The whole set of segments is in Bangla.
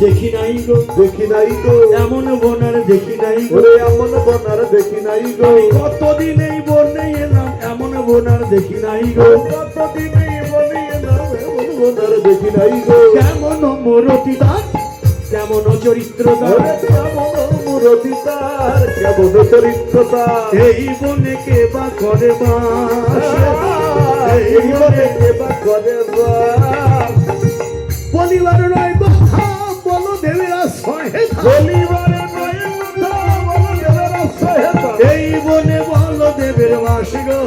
দেখি নাই গো দেখি নাই গো এমন বোনার দেখি নাই গো এমন বনার দেখি নাই গো কতদিন এই বনে এলাম এমন বোনার দেখি নাই গো কতদিন এই বনে এলাম এমন বনার দেখি নাই গো কেমন মরতি তার কেমন চরিত্র তার ওরে কেমন মূরতি তার কেমন চরিত্র তার এই বনে কে বা করে বা? বলিবার নয় কথা বলো দেবেরা সহে। বলিবারে নয় কথা বলো দেবের সহায়তা। এই বনে বলো দেবের বাস গো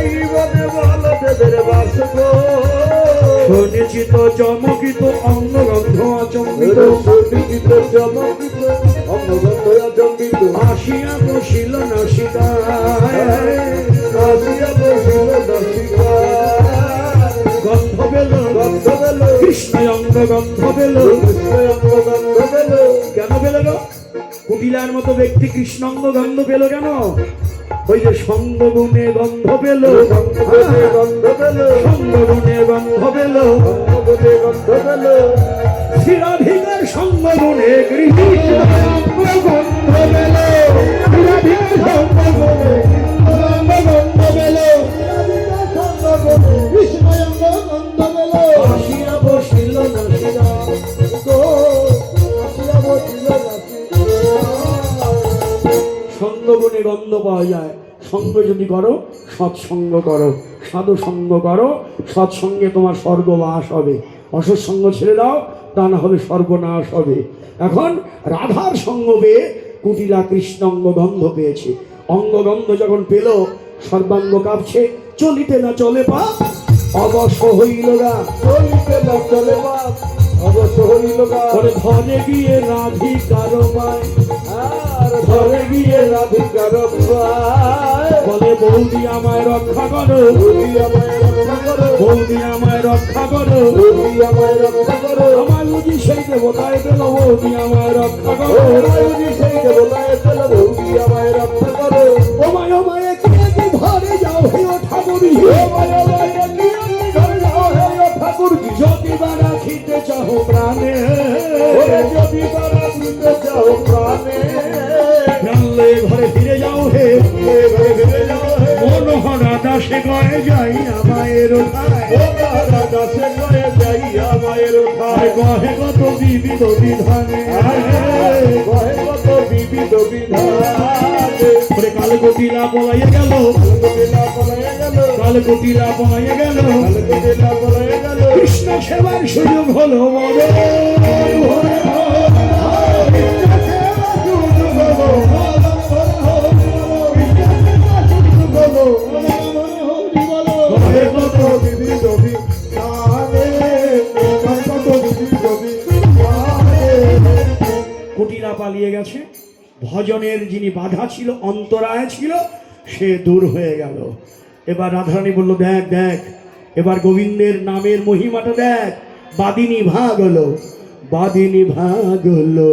এই বনে বলো দেবের বাস গো। শুনেছি তো চমকিত অঙ্গগন্ধ আচম্বিত ওরে চমকিত, অঙ্গগন্ধ আচম্বিত। আসিয়া বসিল নাসিকায় আসিয়া পেল, কৃষ্ণ গন্ধ পেল কৃষ্ণ অঙ্গগন্ধ পেল। কেন মতো ব্যক্তি কৃষ্ণাঙ্গ গন্ধ পেল কেন ওই যে সঙ্গ গুণে গন্ধ পেল গন্ধ পেলে, গন্ধ পেল, সঙ্গ গুণে গন্ধ পেল গন্ধ পেলে, সঙ্গ গুণে গৃহীত সঙ্গগুণে গন্ধ পাওয়া যায়। সঙ্গ যদি করো সৎসঙ্গ করো। সাধু সঙ্গ করো সৎসঙ্গে তোমার স্বর্গবাস হবে। অসৎসঙ্গ ছেড়ে দাও তা না হলে সর্বনাশ হবে। এখন রাধার সঙ্গ পেয়ে কুটিলা কৃষ্ণাঙ্গ গন্ধ পেয়েছে। অঙ্গগন্ধ যখন পেল সর্বাঙ্গ কাঁপছে চলিতে না চলে পা অবশ্য হইল না চলিতে না চলে বাপ, অবশ্য হইল। করে ধরে গিয়ে রাধিকার পায় ধরে গিয়ে পায়। বলে বৌদি আমায় রক্ষা করো। বলি আমায় রক্ষা করো, বৌদি আমায় রক্ষা করো। আমার বুঝি সেই দেবতায় পেল বৌদি আমায় রক্ষা করো। রায়ুজি সেই দেবতায় চলো, বলি আমায় রক্ষা করো। ওমায় ওমায় কে কি ধরে যাও হে ও ঠাকুরি কি যাও হে ও। যদি বা রাখিতে চাহো প্রাণে। যদি তারা দিতে চাও প্রাণে, দাসে গয়ে যাই আমায়ের ও তারা দাসে গয়ে যাইয়া মায়ের গহে কত বিবিধ বিধানে। গহে কত বিবিধ বিধানে। ওরে কাল কটিলা পলাইয়ে গেল। পলাইয়া গেল, কাল কটিলা পলাইয়ে গেল। গেল। কৃষ্ণ সেবার সুযোগ হলো বড় পালিয়ে গেছে। ভজনের যিনি বাধা ছিল, অন্তরায় ছিল, সে দূর হয়ে গেল। এবার রাধারানী বলল, দেখ দেখ, এবার গোবিন্দের নামের মহিমাটা দেখ। বাদিনী ভাগ হলো, বাদিনী ভাগ হলো।